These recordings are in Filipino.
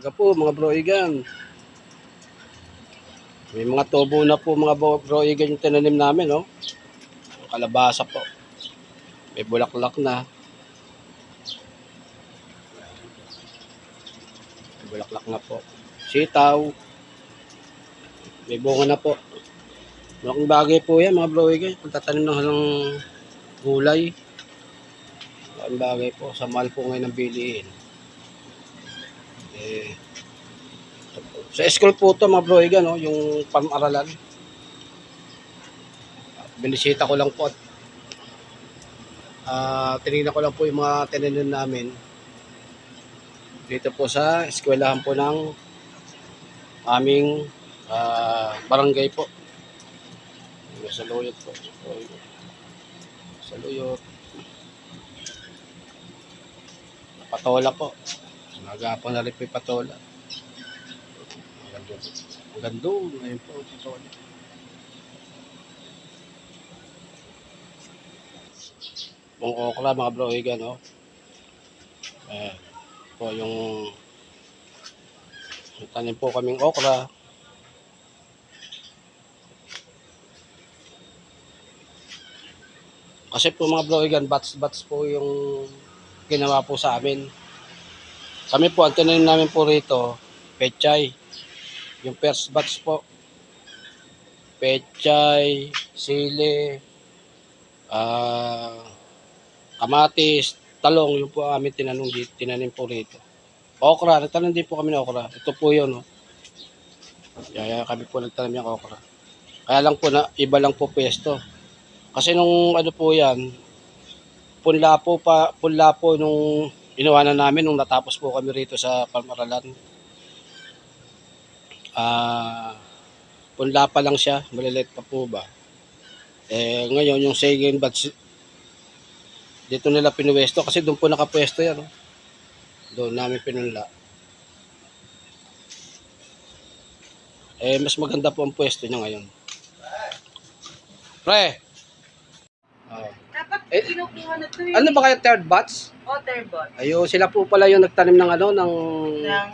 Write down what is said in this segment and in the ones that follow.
Maga po mga bro Igan. May mga tubo na po mga bro, bro Igan yung tinanim namin, no? Kalabasa po. May bulaklak na. May bulaklak na po. Sitaw. May bunga na po. Malaking bagay po yan mga bro Igan. Kung tatanim ng halang gulay. Malaking bagay po. Sa mahal po ngayon ng bilihin. Eh, sa school po to mga bro, Igan, no? yung pamaralan. Binisita ko lang po at ah tinignan ko lang po yung mga tinanim namin. Dito po sa eskwelahan po ng aming ah, barangay po. Sa Luyot po. Sa Luyot. Patola po. Magapon na rin po yung patola. Ang. Ang ganda. Ngayon po, patola. Yung okra, mga bro, higa, no? Eh, po yung tanim po kaming okra. Kasi po mga bro, higan, bats-bats po yung ginawa po sa amin. Kami po, ang tinanim namin po rito, pechay. Yung first batch po. Pechay, sili, ah, kamatis, talong, yung po aming tinanong tinanim po rito. Okra, nagtanim din po kami ng okra. Ito po yun, no. Kaya kami po nagtanim ng okra. Kaya lang po na, iba lang po pesto. Kasi nung ano po yan, punla po pa, punla po nung inuwanan namin nung natapos po kami rito sa Palmaralan. Ah, punla pa lang siya, maliliit pa po ba. Eh, ngayon yung second batch, dito nila pinuwesto kasi doon po nakapwesto yan. Oh. Doon namin pinunla. Eh, mas maganda po ang pwesto niya ngayon. Pre! Oh. Dapat Eh, kinukuha na to eh. Ano ba kaya third batch? Otterbot. Ayun, sila po pala yung nagtanim ng ano, ng Ng,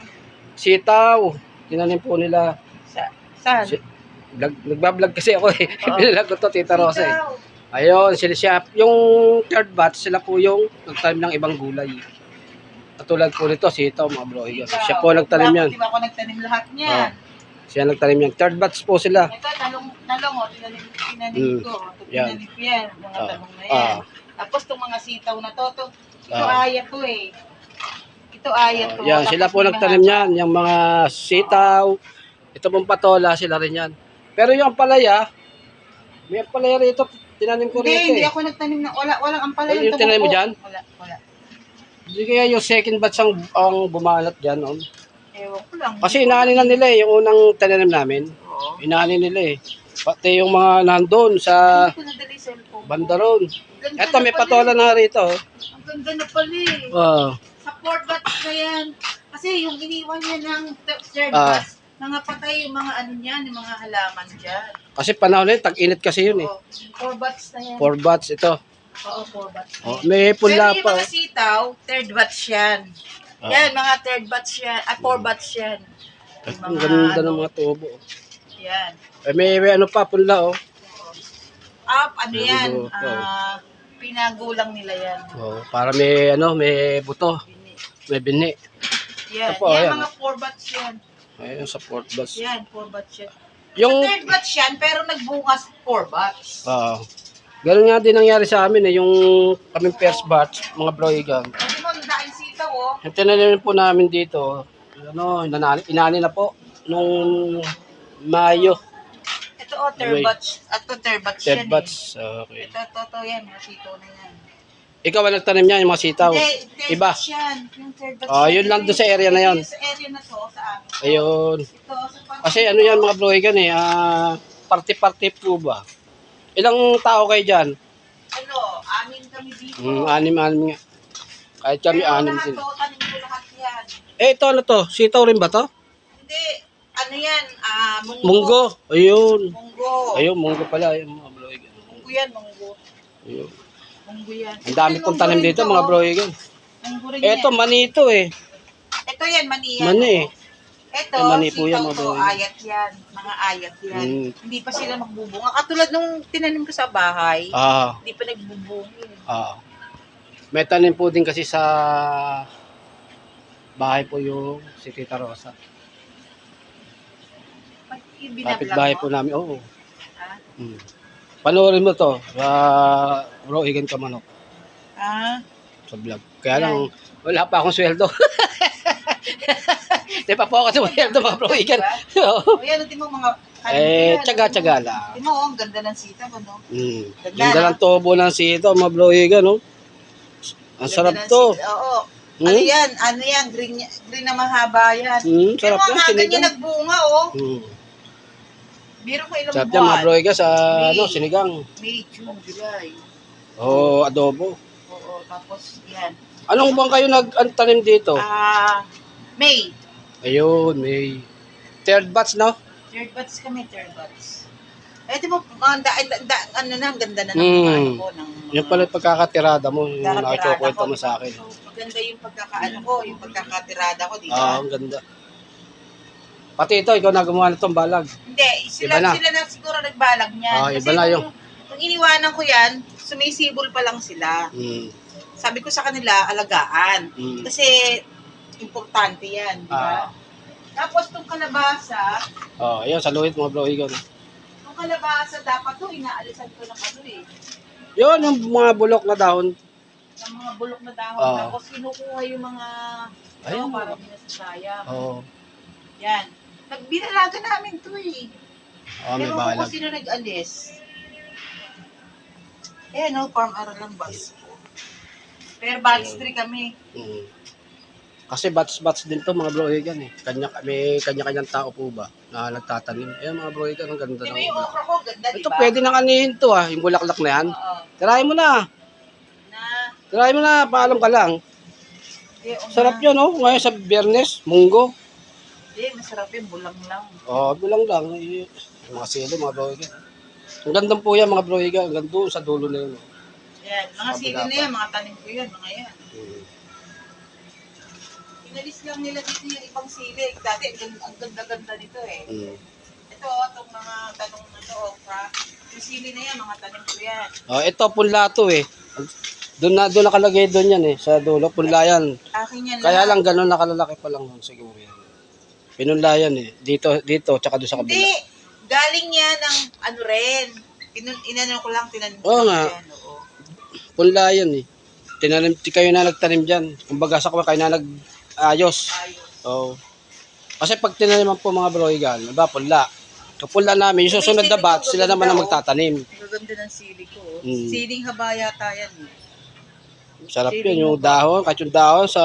sitaw. Tinanim po nila. sa, saan? Si- Vlog, nagbablog kasi ako eh. Oh. Binilag ko to, Tita Rosa eh. Ayun, sila siya. Yung third batch, sila po yung nagtanim ng ibang gulay. Katulad po nito, sitaw, mga bro. Yun. Siya po nagtanim yan. Di ba ako nagtanim lahat niyan? Siya nagtanim yan. Third batch po sila. Ito, talong, talong, oh, tinanim, tinanim Mm. ko. Yan. tinanim ko yan. Mga Ah. talong na yan. Ah. Tapos itong mga sitaw na to, to ito Ah. aya to eh. Ito aya to. Yan, Tapos sila po may nagtanim mga- yan. Yung mga sitaw. Ito pong patola, sila rin yan. Pero yung palaya, may palaya rito. Tinanim ko Hindi, rito hindi eh. ako nagtanim ng, wala, walang ampalaya. Ay, yung tinanim mo dyan? Wala, wala. Hindi kaya yung second batch ang, ang bumalat dyan. Oh. Ewan ko lang. Kasi inaani na nila eh, yung unang tinanim namin. Oo. Inaani nila eh. Pati yung mga nandun sa Hindi ko yung cellphone. bandaron. Ganda Eto, na may pala patola na rito. oh. Ang ganda na pala eh. Wow. Sa batch na yan. Kasi yung iniwan niya ng th- third Ah. batch, mga patay yung mga ano niyan, yung mga halaman dyan. Kasi panahon na yun, tag-init kasi yun eh. Oo. Four batch na yan. Four batch ito. Oo, four na Oh, may Pero pula yung pa. mga sitaw, third batch yan. Ah. Yan, mga third batch yan. At four batch yan. Yung Ang mga ganda ano, ng mga tubo. Yan. Eh, may, may ano pa, punla oh. Up, ano yan? Pinagulo, oo. Ah, pinagulang nila yan. oh. Para may ano, may buto. Bini. May bini. Yan, Ito po, yan, ayan. mga four batch yan. Ayun, sa fourth batch. Yan, four batch yan. Yung, Sa third batch yan, pero nagbungas four batch. Oo. Ganun nga din nangyari sa amin eh, yung kaming first batch, mga broigan. Kasi mo, nadaing sitaw, oh. Yung tinanim po namin dito, ano, inani, inani na po nung Mayo, Ito, oh, third batch. At to third batch third yan, batch. eh. Okay. Ito, ito, ito, yan. Mga sitaw na yan. Ikaw ang nagtanim niya, yung mga sitaw. Hindi, third Iba. batch yan. Yung third batch Ah, yan. yun lang doon sa area na yun. yung Sa area na to, sa amin. Ayun. Ito, sa pang- Kasi ano yan mga broigan eh, ah, party-party po ba? Ilang tao kayo dyan? Ano, amin kami dito. Mm, anim-anim nga. Kahit kami Pero anim lahat din. to, tanim ko lahat yan. Eh, ito ano to? Sitaw rin ba to? Hindi, ano yan, ah, munggo. Munggo. Ayun. Munggo. Ayun, munggo pala. Ayun, mga broigan. Munggo yan, munggo. Ayun. Munggo yan. Ang dami pong tanim rin dito, to, mga oh. broigan. Munggo rin Eto, yan. manito eh. Ito yan, mani yan. Mani eh. Ito, May mani po yan, sitaw mga to, boy. ayat yan. Mga ayat yan. Mm. Hindi pa sila magbubunga. Katulad nung tinanim ko sa bahay, Ah, hindi pa nagbubunga. ah. May tanim po din kasi sa bahay po yung si Tita Rosa. Kapit bahay mo? po namin. Oo. Ha? Hmm. Panoorin mo to sa Bro Igan Kamanok Ah, sa vlog. Kaya lang, wala pa akong sweldo. Di pa po ako sa sweldo mga Bro Igan. Oo. o yan, tingin mo mga... eh, tsaga-tsaga lang. Tingin mo, oh, ang ganda ng sita ko, no? Hmm. Ganda, Ganda ng tubo ng sito, mga Bro Igan, no? Ang sarap to. sita. Oo. Hmm? Ano yan? Ano yan? Green, green na mahaba yan. Hmm, Pero sarap yan, mga ganyan sinigang. nagbunga, oh. Hmm. Biro ko ilang Sarap yan, mga buwan. Bro Igan, sa May- ano, sinigang. May, June, July. O adobo. Oo, tapos yan. Anong buwan kayo nag-antanim dito? Ah, May. Ayun, may third batch, no? Third batch kami, third batch. Eh, di mo, ang da, da, da- ano na, ang ganda na ng Hmm. ano ko. Ng, Yung pala yung pagkakatirada mo, yung nakikwento ko. mo sa akin. oh. Maganda yung pagkakaano ko, yung pagkakatirada ko, di Ah, ba? ang ganda. Pati ito, ikaw na gumawa nitong balag. Hindi, sila, Iba na. sila na siguro nagbalag niyan. Ah, Kasi iba na nung, yung- nung iniwanan ko yan, sumisibol pa lang sila. Mm. Sabi ko sa kanila, alagaan. Mm. Kasi, importante yan, di ba? Ah. Tapos, itong kalabasa, Oh, ayun, saluhit mo bro, ikaw. Kalabasa, dapat to, inaalisan ko ng ano eh. Yun, yung mga bulok na dahon. ng mga bulok na dahon. Oo. Tapos kinukuha yung mga Ayun. ano, para hindi nasasayang. Oo. Yan. Nagbinalaga namin to eh. Oh, may Ewan ko balag. kung sino nag-alis. Eh, no, farm aral lang bus. Pero 3 kami. Mm. Kasi batch-batch din to mga bro, ikaw eh. Kanya, may kanya-kanyang tao po ba na nagtatanim. Ayun mga bro, ang ganda ng yung okra ko? Ganda, di Ito ba? pwede nang anihin to ah, yung bulaklak na yan. Oo. Tirahin mo na. Na, Tirahin mo na, paalam ka lang. eh, Sarap nga. yun, oh. Ngayon sa biyernes, munggo. Eh, masarap yun, bulang lang. Oh, bilang lang. Eh, mga silo, mga broiga. Ang gandang po yan, mga broiga. Ang ganda sa dulo na yun. oh. Yan, mga Kabila sili na yan, mga tanim ko yan, mga yan. Mm. Inalis lang nila dito yung ibang sili. Dati, ang ganda- ang ganda-ganda nito eh. Mm. Ito, itong mga tanong na to, okra. Yung sili na yan, mga tanim ko yan. Oh, ito, punla to eh. Doon na, doon nakalagay doon yan eh, sa dulo. Punla yan. Akin yan Kaya lang ganun nakalalaki pa lang nun siguro yan. Pinunla yan eh. Dito, dito, tsaka doon sa Hindi, kabila. galing yan ng ano rin. Tinun, inano ko lang, tinanim ko Oo lang nga. yan. Oo. Punla yan eh. Tinanim, ti kayo na nagtanim dyan. Kumbaga sa kayo na nag-ayos. Ayos. Oo. Kasi pag tinaniman po mga broigan, diba, punla. Kapula namin, yung susunod na batch, sila naman ang magtatanim. Ang gaganda ng sili ko. oh. Mm. Siling haba yata yan. eh. Sarap yun, yung dahon, kahit yung dahon sa,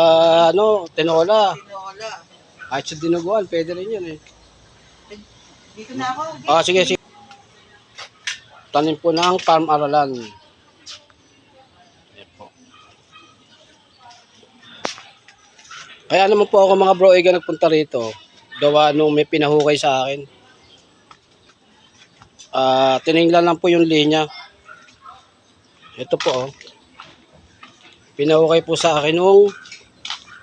ano, tinola. Tinola. Kahit sa dinuguan, pwede rin yun eh. Dito na ako. Ah, sige, sige. Tanim po ng farm aralan. Kaya naman po ako mga bro, iga nagpunta rito. Gawa nung may pinahukay sa akin. Ah, tininglan lang po yung linya. Ito po oh. Pinahukay po sa akin nung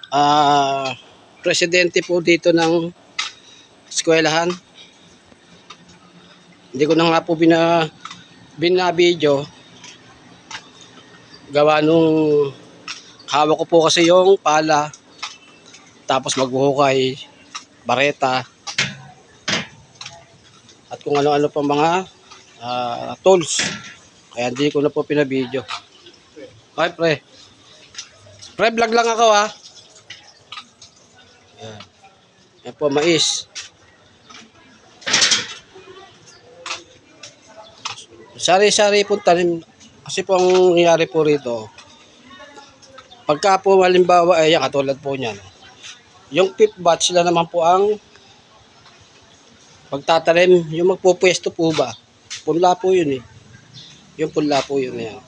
ah presidente po dito ng eskwelahan. Hindi ko na nga po bina binabidyo. Gawa nung hawak ko po kasi yung pala. Tapos maghuhukay, bareta. At kung ano-ano pa mga ah, tools. Kaya hindi ko na po pinabidyo. Okay, pre. Pre, vlog lang ako ha. Yan. Yan po, mais. Sari-sari po tanim. Kasi po ang nangyari po rito, pagka po halimbawa ay yan, katulad po niyan. Yung fifth batch sila naman po ang pagtatanim, yung magpupwesto po ba? Punla po yun eh. Yung punla po yun na yan.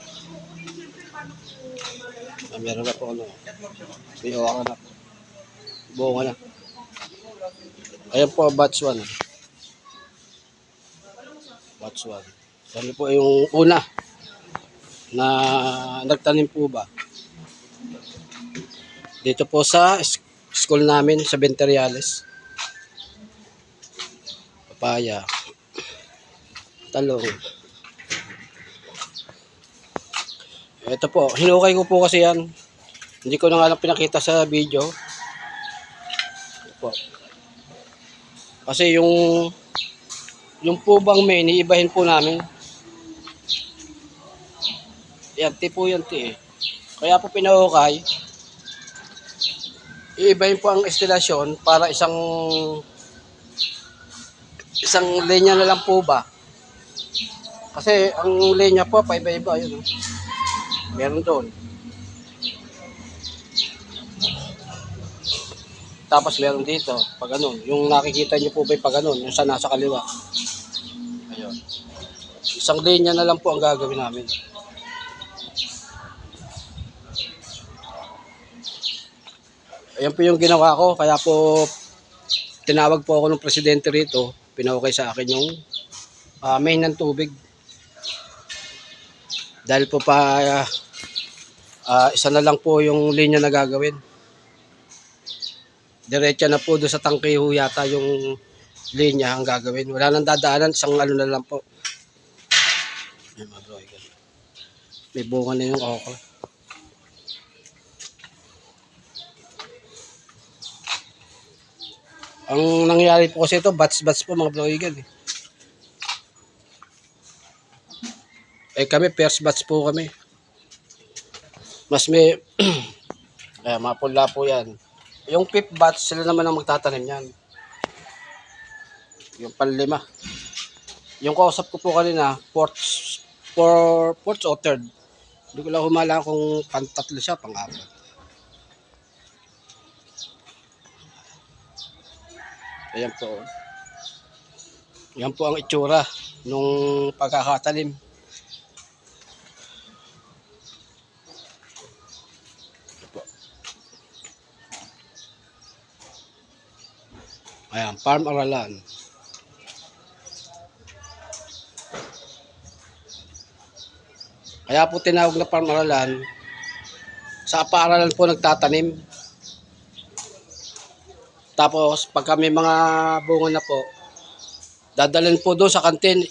Ah, meron na po ano. May oka na po. Buo na. Ayan po, batch 1. Batch 1. Yan po yung una na nagtanim po ba. Dito po sa school namin sa Venteriales. Papaya. Talong. Ito po, hinukay ko po kasi yan. Hindi ko na nga lang pinakita sa video. Ito po. Kasi yung yung po bang main, iibahin po namin. Yan, ti po yan, ti eh. Kaya po pinahukay. Iibahin po ang estilasyon para isang isang linya na lang po ba. Kasi ang linya po, paiba-iba. Yun. Meron doon. Tapos meron dito, pag ganun. Yung nakikita niyo po ba yung pag ganun, yung sa nasa kaliwa. Ayun. Isang linya na lang po ang gagawin namin. Ayan po yung ginawa ko, kaya po tinawag po ako ng presidente rito, pinawakay sa akin yung ah, main ng tubig. Dahil po pa ah, ah, isa na lang po yung linya na gagawin. Diretso na po doon sa tangke ho yata yung linya ang gagawin. Wala nang dadaanan, isang ano na lang po. May bunga na yung okra. Ang nangyari po kasi ito, bats-bats po mga blowigan eh. Eh kami, first batch po kami. Mas may, eh, mapula po yan. Yung fifth batch, sila naman ang magtatanim yan. Yung panlima. Yung kausap ko po kanina, fourth, for, fourth or third. Hindi ko lang humala kung pantatlo siya, pang-apat. Ayan po. Yan po ang itsura nung pagkakatalim. Ayan, farm aralan. Kaya po tinawag na farm aralan, sa paaralan po nagtatanim. Tapos pag may mga bunga na po, dadalhin po doon sa kantin.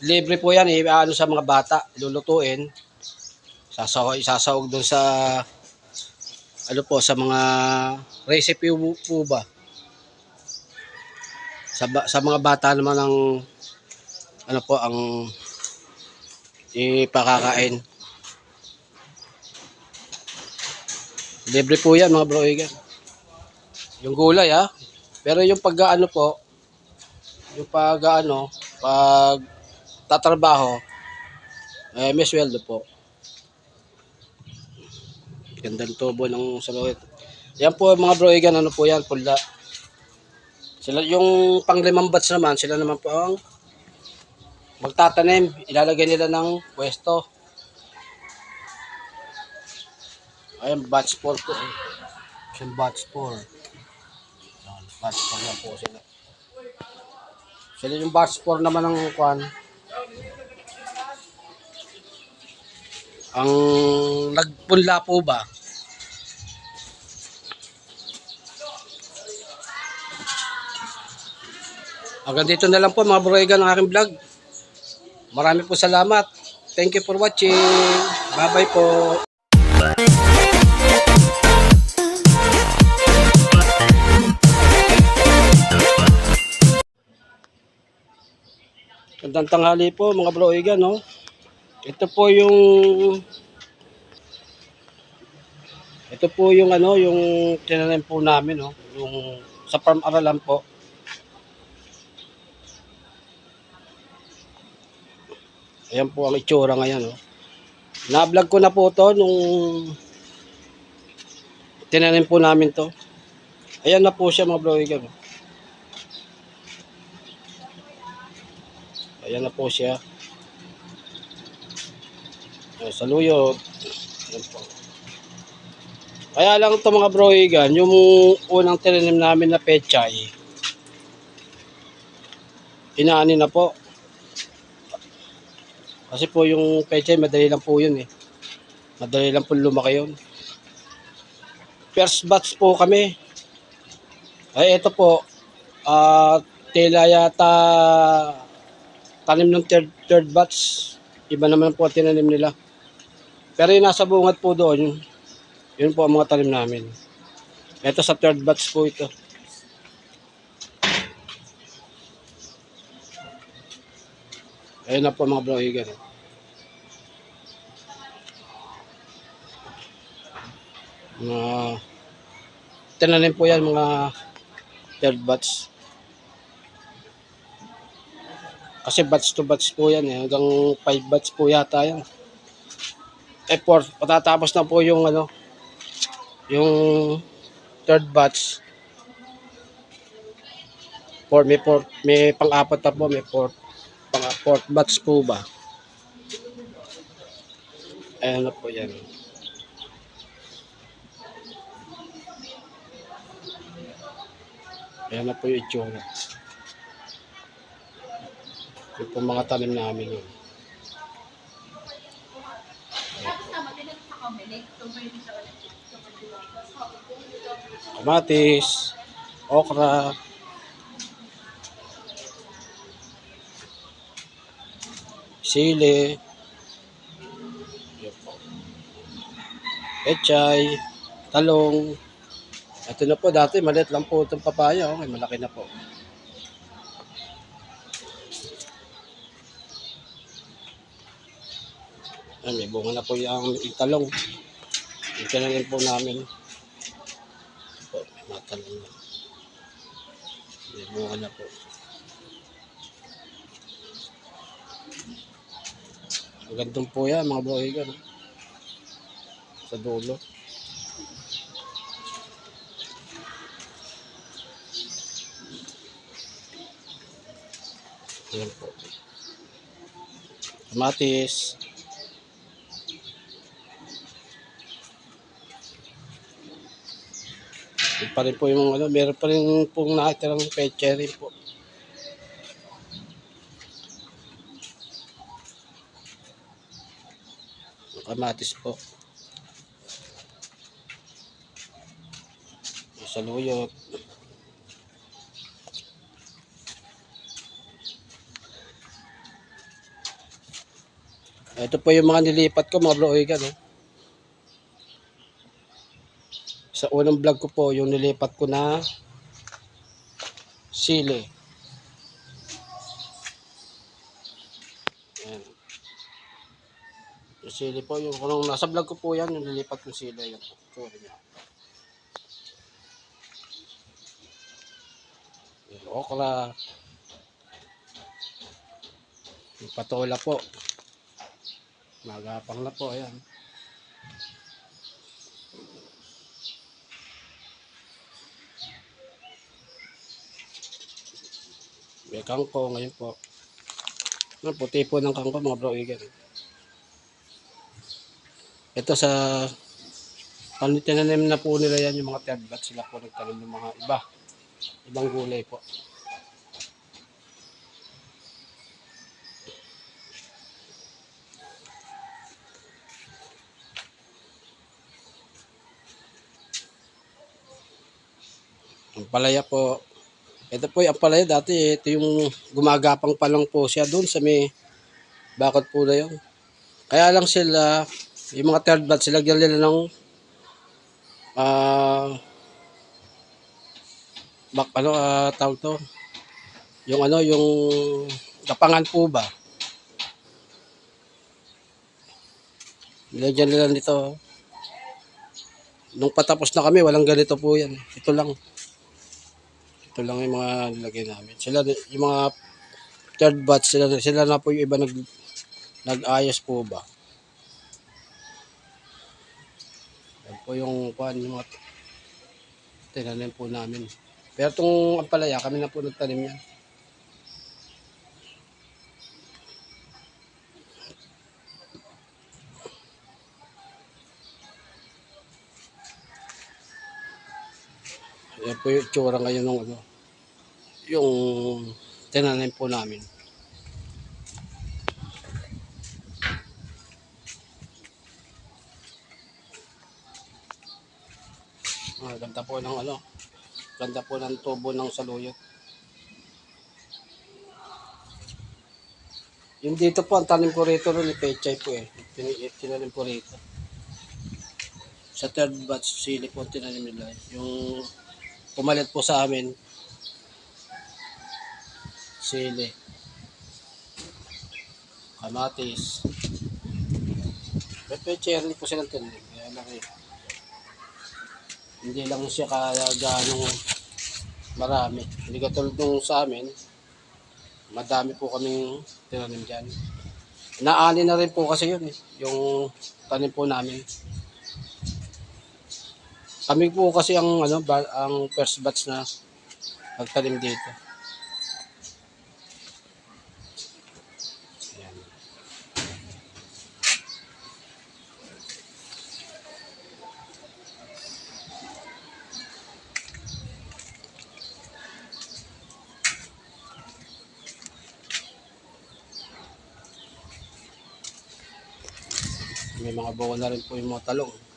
Libre po yan, eh, ano sa mga bata, lulutuin. Sasaw, isasawag doon sa ano po sa mga recipe po, ba. Sa, sa mga bata naman ang ano po ang ipakakain. Libre po yan mga bro Igan. Yung gulay ha. Pero yung pag-ano po, yung pag-ano, pag tatrabaho, eh, may sweldo po. Gandang tubo ng salawit. Yan po mga bro, igan, ano po yan, pula. Sila, yung panglimang batch naman, sila naman po ang magtatanim. Ilalagay nila ng pwesto. Ayan, batch 4 po. eh. Yung batch 4. Batch 4 na po sila. Sila yung batch 4 naman ng kwan. Ang nagpunla po ba? Hanggang dito na lang po mga broiga ng aking vlog. Marami po salamat. Thank you for watching. Bye-bye po. Gandang tanghali po mga broiga, no? Ito po yung Ito po yung ano, yung tinanim po namin, no? Yung sa farm aralan po. Ayan po ang itsura ngayon, no? Na-vlog ko na po to nung tinanim po namin to. Ayan na po siya mga broigan. no? Ayan na po siya. Ayan, saluyot. Po. Kaya lang ito mga broigan, yung unang tinanim namin na pechay, inaani na po. Kasi po yung pechay, madali lang po yun eh. Madali lang po lumaki yun. First batch po kami. Ay, ito po, ah tela yata tanim ng third, third batch. Iba naman po ang tinanim nila. Pero yung nasa bungad po doon, yun po ang mga tanim namin. Ito sa third batch po ito. Ayun na po mga brohigan. Mga tinanim po yan mga third batch. Kasi batch to batch po yan eh. Hanggang 5 batch po yata yan. Eh, four, patatapos na po yung ano, yung third batch. Four, may four, may pang-apat na po, may fourth, pang fourth batch po ba? Ayan na po yan. Ayan na po yung itsura. Yung po mga tanim namin yun. Kamatis, okra, sili, pechay, talong. Ito na po, dati maliit lang po itong papaya. Okay, malaki na po. Ay, may bunga na po yung, yung talong. Yung tinanim po namin. Po, may mga talong na. May bunga na po. Ang gandong po yan, mga bohigan. no? Sa dulo. Ayan po. Kamatis. Yun pa rin po yung ano, meron pa rin pong nakatirang peche rin po. Kamatis po. Saluyot. Ito po yung mga nilipat ko mga bro Oigan, oh. Sa unang vlog ko po, yung nilipat ko na sili. Ayan. Yung sili po, yung kung nasa vlog ko po yan, yung nilipat ko sili. Yan po. Sorry niya. Yung okra. Yung patola po. Magapang na po, ayan. May kangko ngayon po. Ang puti po ng kangko mga bro igan. Ito sa tinanim na po nila yan yung mga third batch sila po nagtanim ng mga iba. Ibang gulay po. Ang palaya po, ito po yung palaya dati, ito yung gumagapang pa lang po siya doon sa may bakod po na yun. Kaya lang sila, yung mga third batch, sila nila ng ah bak ano ah, tawag to? Yung ano yung gapangan po ba? Nilagyan nila nito. Nung patapos na kami walang ganito po yan. Ito lang ito lang yung mga nilagay namin. Sila, yung mga third batch, sila, sila na po yung iba nag, nag-ayos po ba. Yan po yung, kuhan, yung mga tinanim po namin. Pero itong ampalaya, kami na po nagtanim yan. Yan po yung tsura ngayon ng ano, yung tinanim po namin. Ah, ganda po ng ano, Ganda po ng tubo ng saluyot. Yung dito po, ang tanim ko rito rin ni Pechay po eh. Tin- Tinanim po rito. Sa third batch, sili po tinanim nila. Yung pumalit po sa amin, sili, kamatis. Pechay rin po silang tinanim. Kaya lang eh. Hindi lang siya kaya ganong marami. Hindi katulad nung sa amin, madami po kaming tinanim dyan. Naani na rin po kasi yun eh, yung tanim po namin. Kami po kasi ang ano ang first batch na nagtanim dito. Ayan. May mga bawa na rin po yung mga talong.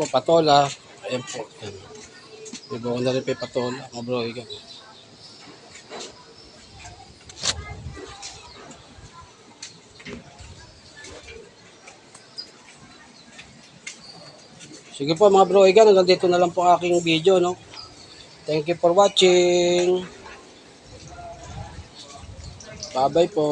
Po patola. Ayan po. Ayan. May bawa na rin yung patola. Mga bro, ikaw. Sige po mga bro. Hanggang dito na lang po aking video, no? Thank you for watching. Bye-bye po.